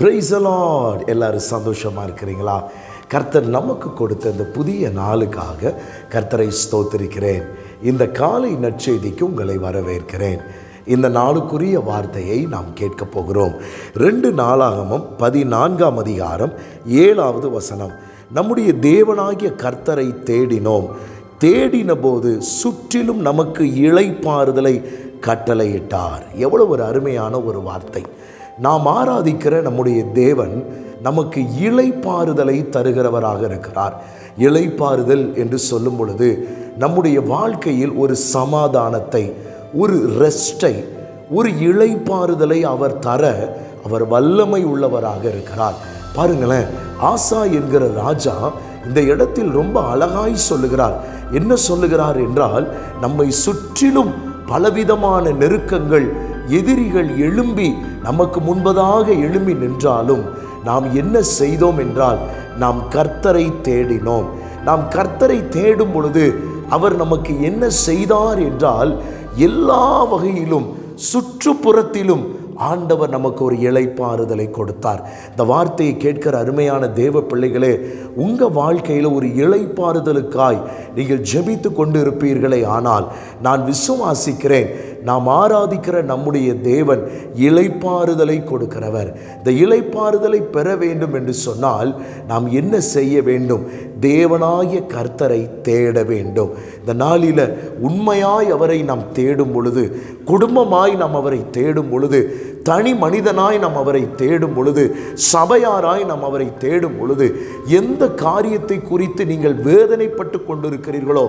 பிரைசலாட் எல்லோரும் சந்தோஷமாக இருக்கிறீங்களா? கர்த்தர் நமக்கு கொடுத்த இந்த புதிய நாளுக்காக கர்த்தரை ஸ்தோத்திருக்கிறேன். இந்த காலை நற்செய்திக்கு உங்களை வரவேற்கிறேன். இந்த நாளுக்குரிய வார்த்தையை நாம் கேட்கப் போகிறோம். ரெண்டு நாளாகமும் பதினான்காம் அதிகாரம் ஏழாவது வசனம். நம்முடைய தேவனாகிய கர்த்தரை தேடினோம். தேடின போது சுற்றிலும் நமக்கு இளைப்பாறுதலை கட்டளையிட்டார். எவ்வளவு ஒரு அருமையான ஒரு வார்த்தை. நாம் ஆராதிக்கிற நம்முடைய தேவன் நமக்கு இலைப்பாறுதலை தருகிறவராக இருக்கிறார். இலைப்பாறுதல் என்று சொல்லும் பொழுது நம்முடைய வாழ்க்கையில் ஒரு சமாதானத்தை ஒரு ரெஸ்டை ஒரு இலைப்பாறுதலை அவர் தர அவர் வல்லமை உள்ளவராக இருக்கிறார். பாருங்களேன் ஆசா என்கிற ராஜா இந்த இடத்தில் ரொம்ப அழகாய் சொல்லுகிறார். என்ன சொல்லுகிறார் என்றால் நம்மை சுற்றிலும் பலவிதமான நெருக்கங்கள் எதிரிகள் எழும்பி நமக்கு முன்பதாக எழும்பி நின்றாலும் நாம் என்ன செய்தோம் என்றால் நாம் கர்த்தரை தேடினோம். நாம் கர்த்தரை தேடும் பொழுது அவர் நமக்கு என்ன செய்தார் என்றால் எல்லா வகையிலும் சுற்றுப்புறத்திலும் ஆண்டவர் நமக்கு ஒரு இழைப்பாறுதலை கொடுத்தார். இந்த வார்த்தையை கேட்கிற அருமையான தேவ பிள்ளைகளே உங்கள் வாழ்க்கையில் ஒரு இளைப்பாறுதலுக்காய் நீங்கள் ஜெபித்து கொண்டு இருப்பீர்களே ஆனால் நான் விசுவாசிக்கிறேன் நாம் ஆராதிக்கிற நம்முடைய தேவன் இலைப்பாறுதலை கொடுக்கிறவர். இந்த இலைப்பாறுதலை பெற வேண்டும் என்று சொன்னால் நாம் என்ன செய்ய வேண்டும்? தேவனாகிய கர்த்தரை தேட வேண்டும். இந்த நாளில் உண்மையாய் அவரை நாம் தேடும் பொழுது குடும்பமாய் நாம் அவரை தேடும் பொழுது தனி மனிதனாய் நாம் அவரை தேடும் பொழுது சபையாராய் நாம் அவரை தேடும் பொழுது எந்த காரியத்தை குறித்து நீங்கள் வேதனைப்பட்டு கொண்டிருக்கிறீர்களோ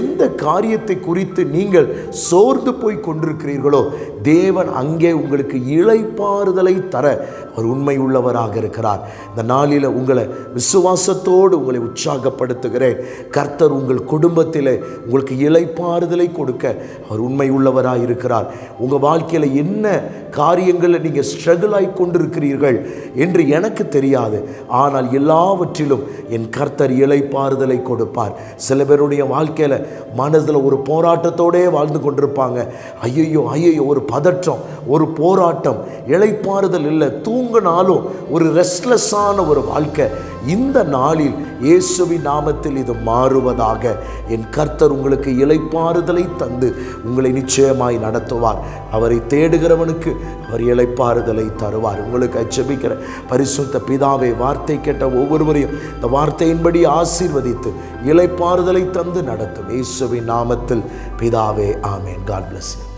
எந்த காரியத்தை குறித்து நீங்கள் சோர்ந்து போய் கொண்டிருக்கிறீர்களோ? தேவன் அங்கே உங்களுக்கு இழைப்பாறுதலை தர அவர் உண்மை உள்ளவராக இருக்கிறார். இந்த நாளில் உங்களை விசுவாசத்தோடு உங்களை உற்சாகப்படுத்துகிறேன். கர்த்தர் உங்கள் குடும்பத்தில் உங்களுக்கு இழைப்பாறுதலை கொடுக்க அவர் உண்மை உள்ளவராக இருக்கிறார். உங்கள் வாழ்க்கையில் என்ன காரியங்களில் நீங்கள் ஸ்ட்ரகிள் ஆகி கொண்டிருக்கிறீர்கள் என்று எனக்கு தெரியாது. ஆனால் எல்லாவற்றிலும் என் கர்த்தர் இழைப்பாறுதலை கொடுப்பார். சில பேருடைய வாழ்க்கையில் மனதில் ஒரு போராட்டத்தோடே வாழ்ந்து கொண்டிருப்பாங்க. ஐயையோ ஐயையோ ஒரு பதற்றம் ஒரு போராட்டம் இழைப்பாறுதல் இல்லை தூங்கினாலும் ஒரு ரெஸ்ட்லெஸ்ஸான ஒரு வாழ்க்கை. இந்த நாளில் இயேசுவின் நாமத்தில் இது மாறுவதாக என் கர்த்தர் உங்களுக்கு இலைப்பாறுதலை தந்து உங்களை நிச்சயமாய் நடத்துவார். அவரை தேடுகிறவனுக்கு அவர் இலைப்பாறுதலை தருவார். உங்களுக்கு அச்சபிக்கிற பரிசுத்த பிதாவை வார்த்தை கேட்ட ஒவ்வொருவரையும் இந்த வார்த்தையின்படி ஆசீர்வதித்து இலைப்பாறுதலை தந்து நடத்தும். இயேசுவின் நாமத்தில் பிதாவே ஆமேன். God plus